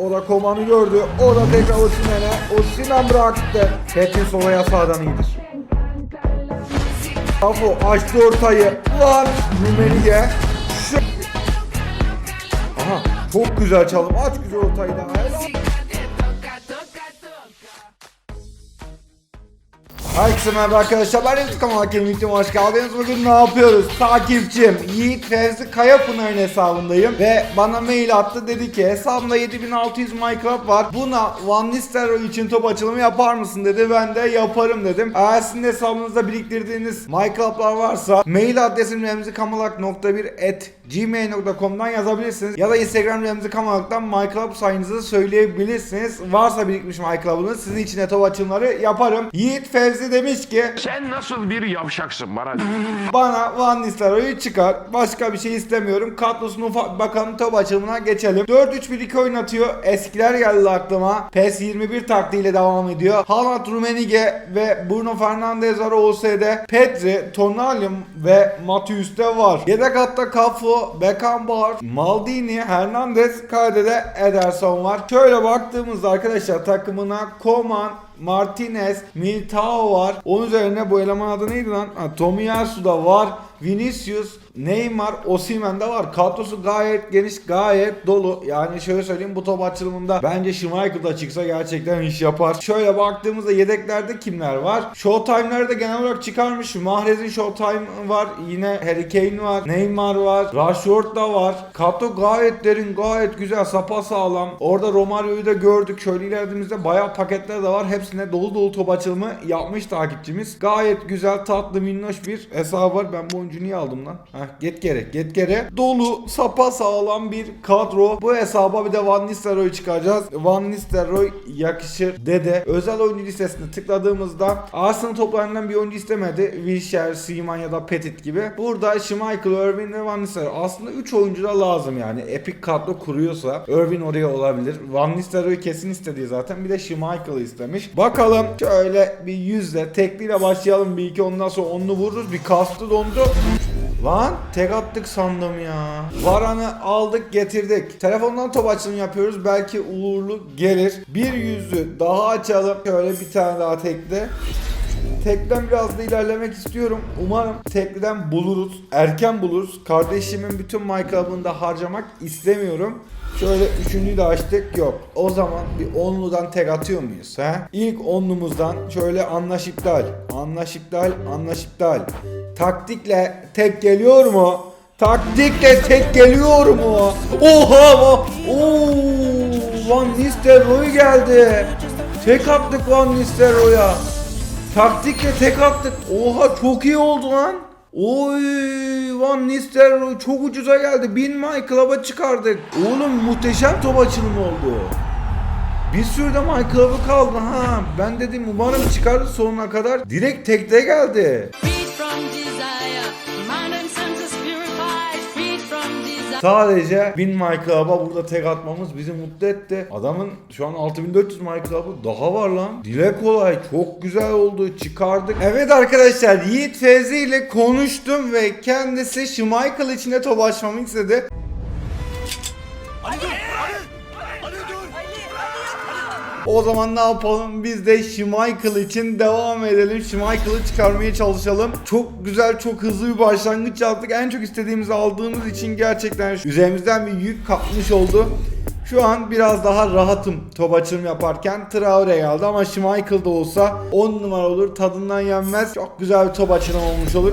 O da Koman'ı gördü. O da tekrar Osimhen'e. Osimhen bıraktı. Petrin Solaya sağdan iyidir. Kafo açtı ortayı. Lan Rummenigge. Şu... Aha çok güzel çalım. Aç güzel ortayı da. Helal. Herkese merhaba arkadaşlar. Ben Yusuf Kamal Hakem hoş geldiniz. Bugün ne yapıyoruz? Takipçim Yiğit Fevzi Kayapınar'ın hesabındayım. Ve bana mail attı. Dedi ki hesabımda 7600 Minecraft var. Buna Van Nistelrooy için top açılımı yapar mısın dedi. Ben de yaparım dedim. Eğer sizin hesabınızda biriktirdiğiniz Minecraft'lar varsa mail adresim remzikamalak.1 at gmail.com'dan yazabilirsiniz. Ya da Instagram Remzi Kamalak'tan Minecraft sayınızı söyleyebilirsiniz. Varsa birikmiş Minecraft'ınız sizin için de top açılımları yaparım. Yiğit Fevzi demiş ki Sen nasıl bir yavşaksın bana? bana Van Nistelrooy'u çıkar. Başka bir şey istemiyorum. Kadrosunu ufak bakalım top açılımına geçelim. 4-3-1-2 oynatıyor. Eskiler geldi aklıma. PES 21 taktiğiyle devam ediyor. Haaland, Rummenigge ve Bruno Fernandes var OS'de. Petri, Tonalium ve Matius de var. Yedek hatta Cafu, Beckenbauer, Maldini, Hernandez, Kade'de Ederson var. Şöyle baktığımızda arkadaşlar takımına Koman, Martinez, Militao var. Onun üzerine bu eleman adı neydi lan? Ha, Tomiyasu da var. Vinicius, Neymar, Osimhen de var. Kadrosu gayet geniş, gayet dolu. Yani şöyle söyleyeyim bu top açılımında bence Schmeichel da çıksa gerçekten iş yapar. Şöyle baktığımızda yedeklerde kimler var? Showtime'ları da genel olarak çıkarmış. Mahrez'in Showtime var. Yine Harry Kane var. Neymar var. Rashford da var. Kadro gayet derin, gayet güzel, sapa sağlam. Orada Romario'yu da gördük. Şöyle ilerlediğimizde bayağı paketler de var. Hepsine dolu dolu top açılımı yapmış takipçimiz. Gayet güzel, tatlı, minnoş bir hesabı var. Ben bu oyuncuyu niye aldım lan? Heh, get gere, get gere. Dolu, sapa sağlam bir kadro. Bu hesaba bir de Van Nistelrooy çıkaracağız. Van Nistelrooy yakışır dede. Özel oyuncu listesine tıkladığımızda Arsenal toplarından bir oyuncu istemedi. Wilshere, Seaman ya da Petit gibi. Burada Schmeichel, Irvin ve Van Nistelrooy. Aslında 3 oyuncu da lazım yani. Epic kadro kuruyorsa Irvin oraya olabilir. Van Nistelrooy kesin istediği zaten. Bir de Schmeichel'ı istemiş. Bakalım şöyle bir yüzle tekliyle başlayalım bir iki ondan sonra onlu vururuz. Bir kastı dondu. Lan tek attık sandım ya. Varan'ı aldık getirdik. Telefondan top açılımı yapıyoruz. Belki uğurlu gelir. Bir yüzü daha açalım. Şöyle bir tane daha tekli. Tekten biraz da ilerlemek istiyorum. Umarım tekliden buluruz. Erken buluruz. Kardeşimin bütün da harcamak istemiyorum. Şöyle üçüncüyü de açtık yok. O zaman bir onludan tek atıyor muyuz? He? İlk onlumuzdan şöyle anlaş iptal. Anlaş iptal, anlaş iptal. Taktikle tek geliyor mu? Taktikle tek geliyor mu? Oha! va- Oo! Van Nistelrooy geldi. Tek attık Van Nistelrooy'a. Taktikle tek attık. Oha çok iyi oldu lan. Oy Van Nistelrooy çok ucuza geldi. 1000 My Club'a çıkardık. Oğlum muhteşem top açılımı oldu. Bir sürü de Club'ı kaldı ha. Ben dedim umarım çıkar sonuna kadar. Direkt tekte geldi. Freed Sadece 1000 My Club'a burada tek atmamız bizi mutlu etti. Adamın şu an 6400 My Club'ı daha var lan. Dile kolay. Çok güzel oldu. Çıkardık. Evet arkadaşlar Yiğit Fevzi ile konuştum ve kendisi Schmeichel içinde top açmamı istedi. O zaman ne yapalım? Biz de Schmeichel için devam edelim. Schmeichel'ı çıkarmaya çalışalım. Çok güzel, çok hızlı bir başlangıç yaptık. En çok istediğimizi aldığımız için gerçekten üzerimizden bir yük kapmış oldu. Şu an biraz daha rahatım top açılım yaparken. Traore geldi ama Schmeichel de olsa 10 numara olur. Tadından yenmez. Çok güzel bir top açılım olmuş olur.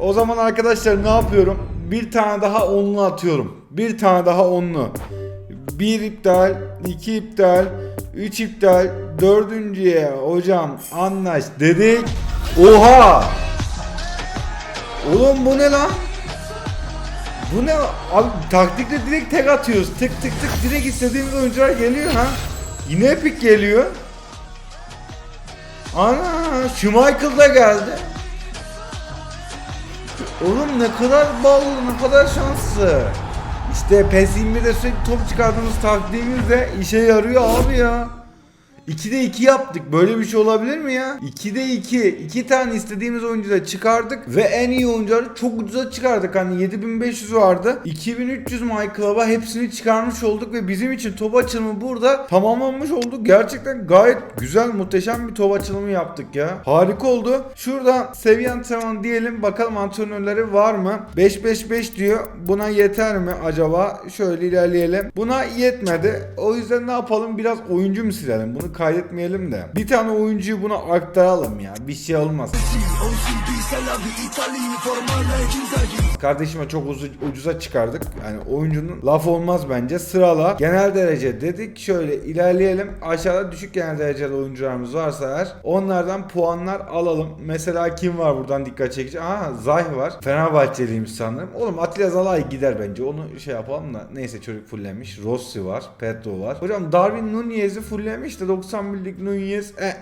O zaman arkadaşlar ne yapıyorum? Bir tane daha onlu atıyorum. Bir tane daha onlu. Bir iptal, iki iptal, üç iptal, dördüncüye hocam anlaş dedik. Oha! Oğlum bu ne lan? Bu ne? Abi taktikle direkt tek atıyoruz. Tık tık tık direkt istediğimiz oyuncular geliyor ha. Yine epik geliyor. Ana Schmeichel da geldi. Oğlum ne kadar ballı, ne kadar şanslı. İşte PES 21'de sürekli top çıkardığımız taktiğimiz de işe yarıyor abi ya. 2'de 2 yaptık. Böyle bir şey olabilir mi ya? 2'de 2. 2 tane istediğimiz oyuncuda çıkardık ve en iyi oyuncuları çok ucuza çıkardık. Hani 7500 vardı. 2300 My Club'a hepsini çıkarmış olduk ve bizim için top açılımı burada tamamlanmış olduk. Gerçekten gayet güzel, muhteşem bir top açılımı yaptık ya. Harika oldu. Şurada seviye antrenman diyelim. Bakalım antrenörleri var mı? 5-5-5 diyor. Buna yeter mi acaba? Şöyle ilerleyelim. Buna yetmedi. O yüzden ne yapalım? Biraz oyuncu mu silelim? Bunu kaydetmeyelim de. Bir tane oyuncuyu buna aktaralım ya. Bir şey olmaz. Kardeşime çok uzu- ucuza çıkardık. Yani oyuncunun laf olmaz bence. Sırala genel derece dedik. Şöyle ilerleyelim. Aşağıda düşük genel dereceli oyuncularımız varsa eğer onlardan puanlar alalım. Mesela kim var buradan dikkat çekici? Aa Zayh var. Fenerbahçeliymiş sanırım. Oğlum Atilla Zalay gider bence. Onu şey yapalım da. Neyse çocuk fullemiş. Rossi var. Pedro var. Hocam Darwin Nunez'i fullemiş de 91'lik Nunez. Eh,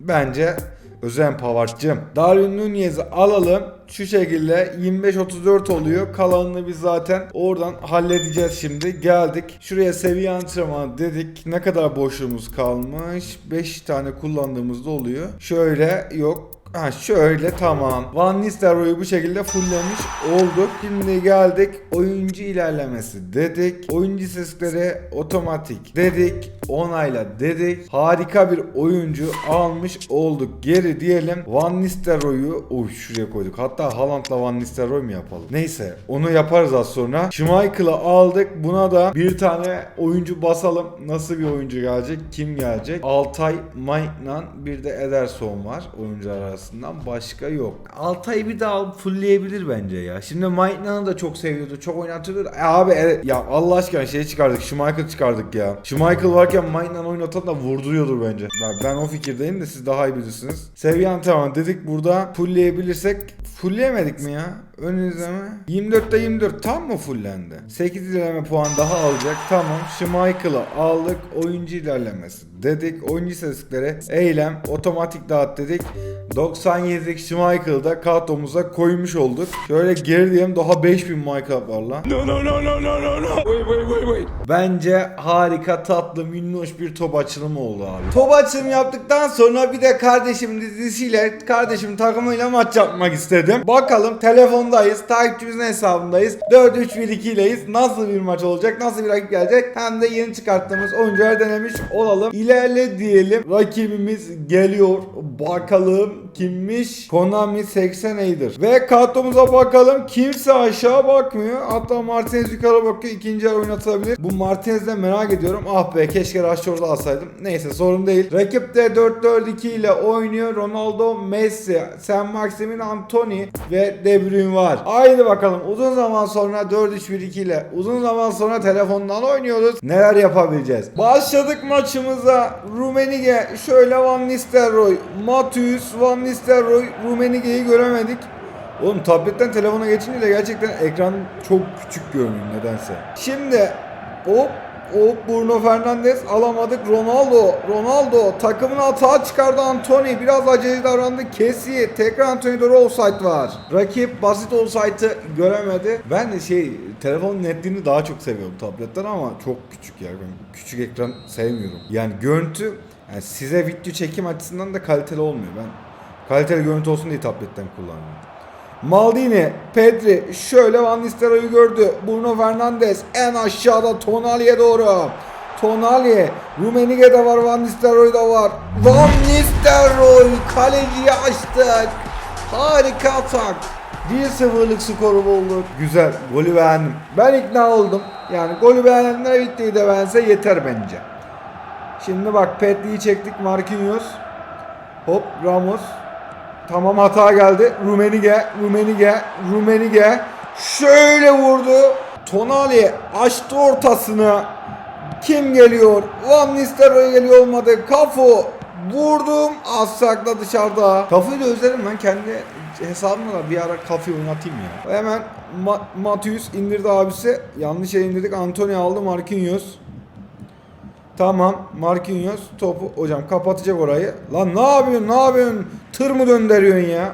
Bence Özen Pavart'cım. Darwin Nunez'i alalım. Şu şekilde 25-34 oluyor. Kalanını biz zaten oradan halledeceğiz şimdi. Geldik. Şuraya seviye antrenmanı dedik. Ne kadar boşluğumuz kalmış? 5 tane kullandığımızda oluyor. Şöyle yok. Ha şöyle tamam. Van Nistelrooy'u bu şekilde fulllemiş olduk. Şimdi geldik oyuncu ilerlemesi dedik. Oyuncu sesleri otomatik dedik. Onayla dedik. Harika bir oyuncu almış olduk. Geri diyelim Van Nistelrooy'u Uy şuraya koyduk. Hatta Haaland'la Van Nistelrooy mu yapalım? Neyse onu yaparız az sonra. Schmeichel'ı aldık. Buna da bir tane oyuncu basalım. Nasıl bir oyuncu gelecek? Kim gelecek? Altay Maitnan bir de Ederson var oyuncular arasından. Başka yok. Altay'ı bir daha fullleyebilir bence ya. Şimdi Maitnan'ı da çok seviyordu. Çok oynatıyordu. E abi e, ya Allah aşkına şey çıkardık. Schmeichel çıkardık ya. Schmeichel varken Maitnan oynatan da vurduruyordur bence. Ben, ben o fikirdeyim de siz daha iyi bilirsiniz. Seviye antrenmanı dedik burada fullleyebilirsek Fullleyemedik mi ya? Ön izleme. 24'te 24 tam mı fullendi? 8 ilerleme puan daha alacak. Tamam. Schmeichel'ı aldık. Oyuncu ilerlemesi dedik. Oyuncu istatistikleri eylem otomatik dağıt dedik. 97'lik Schmeichel'ı da kartomuza koymuş olduk. Şöyle geri diyelim daha 5000 Michael var lan. No, no, no, no, no, no, no. Wait, wait, wait, wait. Bence harika tatlı minnoş bir top açılımı oldu abi. Top açılımı yaptıktan sonra bir de kardeşimin dizisiyle kardeşimin takımıyla maç yapmak istedim. Bakalım telefondayız, takipçimizin hesabındayız. 4-3-1-2 ileyiz. Nasıl bir maç olacak, nasıl bir rakip gelecek hem de yeni çıkarttığımız oyuncuları denemiş olalım. İlerle diyelim. Rakibimiz geliyor. Bakalım kimmiş? Konami 80 Aider. Ve kartımıza bakalım. Kimse aşağı bakmıyor. Hatta Martinez yukarı bakıyor. İkinci yer oynatılabilir. Bu Martinez'den merak ediyorum. Ah be keşke Rashford'u alsaydım. Neyse sorun değil. Rakip de 4-4-2 ile oynuyor. Ronaldo, Messi, Sen Maximin, Anthony ve De Bruyne var. Haydi bakalım. Uzun zaman sonra 4-3-1-2 ile uzun zaman sonra telefondan oynuyoruz. Neler yapabileceğiz? Başladık maçımıza. Rumenige, şöyle Van Nistelrooy, Matius, Van Nistelrooy, Rumenige'yi göremedik. Oğlum tabletten telefona geçince de gerçekten ekran çok küçük görünüyor nedense. Şimdi hop hop Bruno Fernandes alamadık. Ronaldo, Ronaldo takımın hata çıkardı Anthony. Biraz acele davrandı. Kesi. Tekrar Anthony doğru offside var. Rakip basit offside'ı göremedi. Ben de şey telefonun netliğini daha çok seviyorum tabletten ama çok küçük ya. Ben küçük ekran sevmiyorum. Yani görüntü yani size video çekim açısından da kaliteli olmuyor. Ben kaliteli görüntü olsun diye tabletten kullanıyorum. Maldini, Pedri şöyle Van Nistelrooy'u gördü. Bruno Fernandes en aşağıda Tonali'ye doğru. Tonali, Rumenige'de var, Van Nistelrooy'da var. Van Nistelrooy kaleciyi açtık. Harika atak. 1-0'lık skoru bulduk. Güzel, golü beğendim. Ben ikna oldum. Yani golü beğenenler videoyu da beğense yeter bence. Şimdi bak Pedri'yi çektik Marquinhos. Hop Ramos. Tamam hata geldi. Rumenige, Rumenige, Rumenige. Şöyle vurdu. Tonali açtı ortasını. Kim geliyor? Van Nistelrooy geliyor olmadı. Kafu. Vurdum. Az sakla dışarıda. Kafu'yu da özledim ben kendi hesabımda da bir ara Kafu'yu oynatayım ya. Hemen Ma- Matius indirdi abisi. Yanlış indirdik. Antonio aldı Marquinhos. Tamam Marquinhos topu hocam kapatacak orayı. Lan ne yapıyorsun ne yapıyorsun? Tır mı döndürüyorsun ya?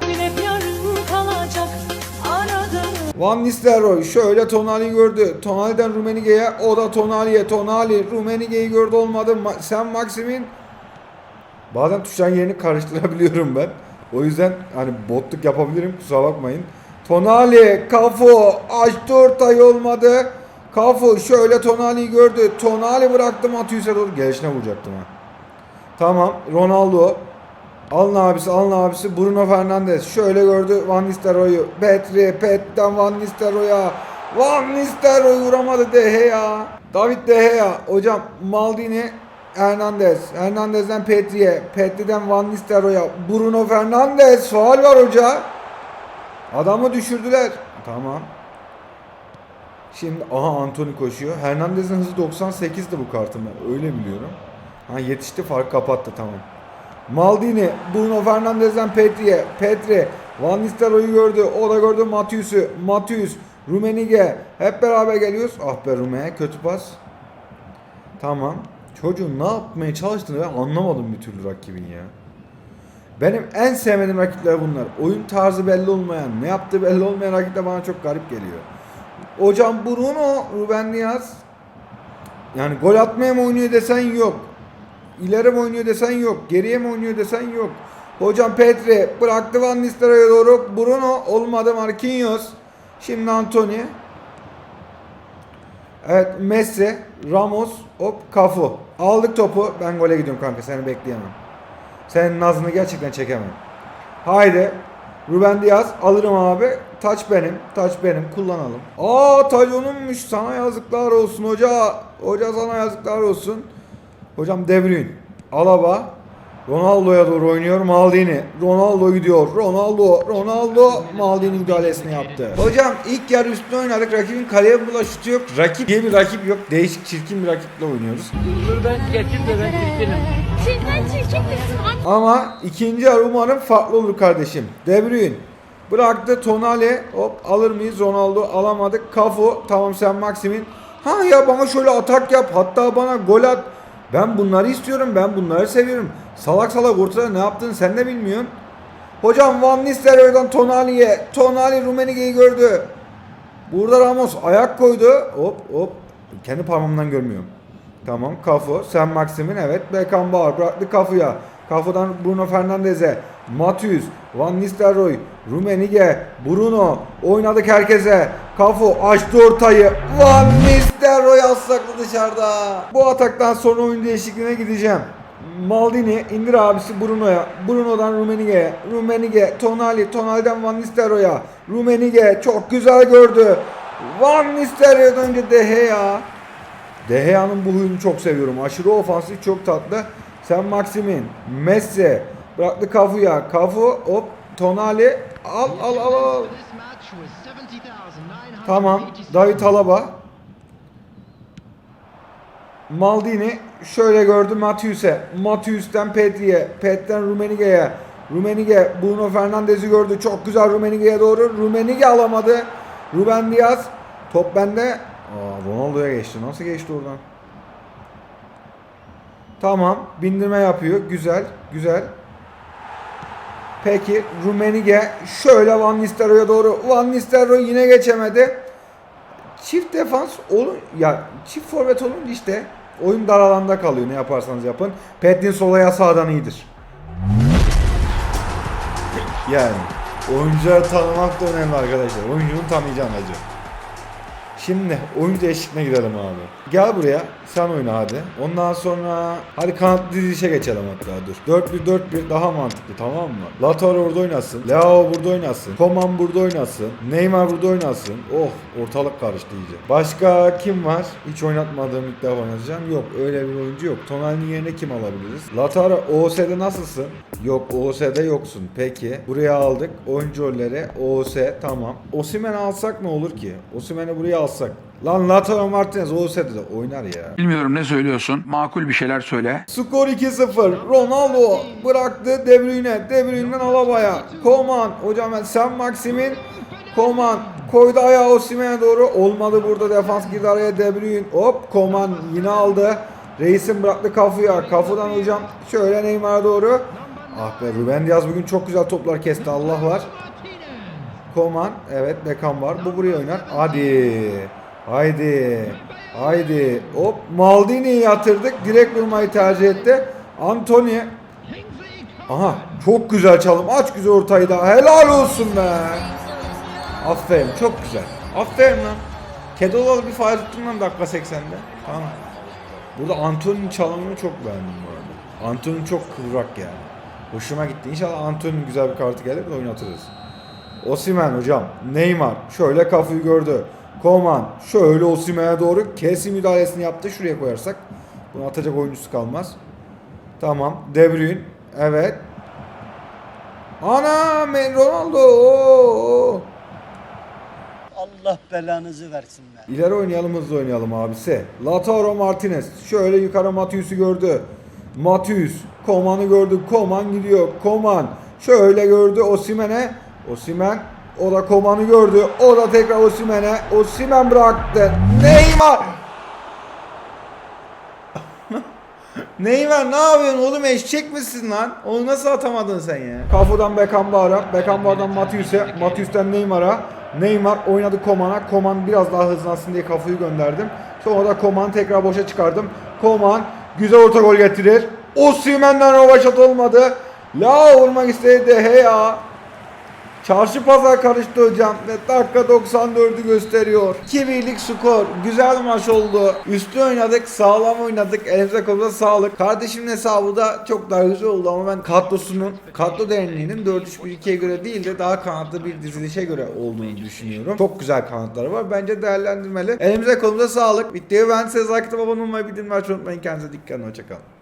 Van Nistelrooy şöyle Tonali gördü. Tonali'den Rumenige'ye o da Tonali'ye. Tonali Rumenige'yi gördü olmadı. Ma- Sen Maximin Bazen tuşların yerini karıştırabiliyorum ben. O yüzden hani botluk yapabilirim kusura bakmayın. Tonali, Kafo açtı ortayı olmadı. Kafo şöyle Tonali'yi gördü. Tonali bıraktı Matius'e doğru. Gelişine vuracaktım ha. Tamam Ronaldo. Alın abisi alın abisi Bruno Fernandes. Şöyle gördü Van Nistelrooy'u. Petri, Pet'ten Van Nistelrooy'a. Van Nistelrooy vuramadı De Gea. David De Gea. Hocam Maldini Hernandez. Hernandez'den Petri'ye. Petri'den Van Nistelrooy'a. Bruno Fernandes. Faal var hoca. Adamı düşürdüler. Tamam. Şimdi aha Anthony koşuyor. Hernandez'in hızı 98'di bu kartın ben öyle biliyorum. Ha yetişti fark kapattı tamam. Maldini, Bruno Fernandes'den Petri'ye, Petri, Van Nistelrooy'u gördü, o da gördü Matius'u, Matius, Rumenige, hep beraber geliyoruz. Ah be Rume, kötü pas. Tamam. Çocuğun ne yapmaya çalıştığını ben anlamadım bir türlü rakibin ya. Benim en sevmediğim rakipler bunlar. Oyun tarzı belli olmayan, ne yaptığı belli olmayan rakipler bana çok garip geliyor. Hocam Bruno, Ruben Diaz. Yani gol atmaya mı oynuyor desen yok. İleri mi oynuyor desen yok. Geriye mi oynuyor desen yok. Hocam Petri bıraktı Van Nistelrooy'a doğru. Bruno olmadı Marquinhos. Şimdi Anthony. Evet Messi, Ramos, hop Cafu. Aldık topu. Ben gole gidiyorum kanka seni bekleyemem. Senin nazını gerçekten çekemem. Haydi. Ruben Diaz alırım abi. Taç benim. Taç benim. Kullanalım. Aa taç onunmuş. Sana yazıklar olsun hoca. Hoca sana yazıklar olsun. Hocam De Bruyne. Alaba. Ronaldo'ya doğru oynuyor Maldini. Ronaldo gidiyor. Ronaldo. Ronaldo Maldini müdahalesini yaptı. Hocam ilk yarı üstüne oynadık. Rakibin kaleye bula şutu yok. Rakip diye bir rakip yok. Değişik çirkin bir rakiple oynuyoruz. Dur ben geçeyim de ben çirkinim. Ama ikinci yarı umarım farklı olur kardeşim. De Bruyne bıraktı Tonali. Hop alır mıyız? Ronaldo alamadık. Kafu tamam sen Maximin. Ha ya bana şöyle atak yap. Hatta bana gol at. Ben bunları istiyorum. Ben bunları seviyorum. Salak salak ortada ne yaptığını sen de bilmiyorsun. Hocam Van Nistelrooy'dan Tonali'ye. Tonali Rumenige'yi gördü. Burada Ramos ayak koydu. Hop hop. Kendi parmağımdan görmüyorum. Tamam Kafu. Sen Maximin evet. Beckenbauer bıraktı Kafu'ya. Kafu'dan Bruno Fernandes'e. Matius. Van Nistelrooy. Rumenige. Bruno. Oynadık herkese. Kafu açtı ortayı. Van Nistelrooy asaklı dışarıda. Bu ataktan sonra oyun değişikliğine gideceğim. Maldini indir abisi Bruno'ya. Bruno'dan Rumenige'ye. Rumenige. Tonali. Tonali'den Van Nistelrooy'a. Rumenige çok güzel gördü. Van Nistelrooy'dan önce De Gea. De Gea'nın bu huyunu çok seviyorum. Aşırı ofansif, çok tatlı. Sen Maximin, Messi, bıraktı Kafu'ya. Kafu, hop, Tonali, al al al al. Tamam, David Alaba. Maldini şöyle gördü Matius'e. Matius'ten Petri'ye. Pet'ten Rumenige'ye. Rumenige Bruno Fernandes'i gördü. Çok güzel Rumenige'ye doğru. Rumenige alamadı. Ruben Diaz. Top bende. Aa, Ronaldo'ya geçti. Nasıl geçti oradan? Tamam. Bindirme yapıyor. Güzel. Güzel. Peki Rumenige şöyle Van Nistelrooy'a doğru. Van Nistelrooy yine geçemedi. Çift defans olun ya çift forvet olunca işte oyun dar alanda kalıyor ne yaparsanız yapın. Pettin solaya sağdan iyidir. Yani oyuncuları tanımak da önemli arkadaşlar. Oyuncunun tanıyacağın acı. Şimdi oyuncu değişikliğine gidelim abi. Gel buraya. Sen oyna hadi. Ondan sonra hadi kanatlı dizilişe geçelim hatta dur. 4-1-4-1 daha mantıklı tamam mı? Lautaro orada oynasın. Leao burada oynasın. Koman burada oynasın. Neymar burada oynasın. Oh ortalık karıştı iyice. Başka kim var? Hiç oynatmadığım ilk defa oynatacağım. Yok öyle bir oyuncu yok. Tonali'nin yerine kim alabiliriz? Lautaro OOS'de nasılsın? Yok OOS'de yoksun. Peki. Buraya aldık. Oyuncu rolleri OOS tamam. Osimhen'i alsak ne olur ki? Osimhen'i buraya alsak. Lan Lautaro Martinez OOS'de de oynar ya. Bilmiyorum ne söylüyorsun. Makul bir şeyler söyle. Skor 2-0. Ronaldo bıraktı De Bruyne. De Bruyne'den Alaba'ya. Koman. Hocam ben sen Maximin. Koman koydu ayağı Osimhen'e doğru. Olmadı burada defans girdi araya De Bruyne. Hop Koman yine aldı. Reisin bıraktı Kafu'ya. Kafu'dan hocam şöyle Neymar'a doğru. Ah be Ruben Diaz bugün çok güzel toplar kesti. Allah var. Koman. Evet Beckham var. Bu buraya oynar. Hadi. Haydi. Haydi. Hop Maldini'yi yatırdık. Direkt vurmayı tercih etti. Anthony. Aha çok güzel çalım. Aç güzel ortayı da. Helal olsun be. Aferin çok güzel. Aferin lan. Kedolalı bir faal tuttun lan dakika 80'de. Tamam. Burada Antony'nin çalımını çok beğendim bu arada. Antony çok kıvrak yani. Hoşuma gitti. İnşallah Antony'nin güzel bir kartı gelir de oynatırız. Osimen hocam. Neymar. Şöyle kafayı gördü. Koman. Şöyle Osimen'e doğru kesim müdahalesini yaptı. Şuraya koyarsak. Bunu atacak oyuncusu kalmaz. Tamam. De Bruyne. Evet. Ana Men Ronaldo. Oo. Allah belanızı versin be. İleri oynayalım hızlı oynayalım abisi. Lautaro Martinez. Şöyle yukarı Matius'u gördü. Matius. Koman'ı gördü. Koman gidiyor. Koman. Şöyle gördü Osimen'e. Osimen. O da Koman'ı gördü. O da tekrar Osimen'e. Osimen bıraktı. Neymar. Neymar ne yapıyorsun oğlum eşek misin lan? Onu nasıl atamadın sen ya? Kafudan Beckenbauer'a, Beckenbauer'dan Matius'e, Matius'ten Neymar'a. Neymar oynadı Koman'a. Koman biraz daha hızlansın diye kafayı gönderdim. Sonra da Koman tekrar boşa çıkardım. Koman güzel orta gol getirir. Osimhen'den rovaşat olmadı. La vurmak istedi De Gea. Çarşı pazar karıştı hocam ve dakika 94'ü gösteriyor. 2-1'lik skor. Güzel maç oldu. Üstü oynadık, sağlam oynadık. Elimize kolumuza sağlık. Kardeşimin hesabı da çok daha güzel oldu ama ben kadrosunun, kadro derinliğinin 4-3-1-2'ye göre değil de daha kanatlı bir dizilişe göre olduğunu düşünüyorum. Çok güzel kanatları var. Bence değerlendirmeli. Elimize kolumuza sağlık. Videoyu ben size atıp abone olmayı bildirim unutmayın. Kendinize dikkat edin. Hoşçakalın.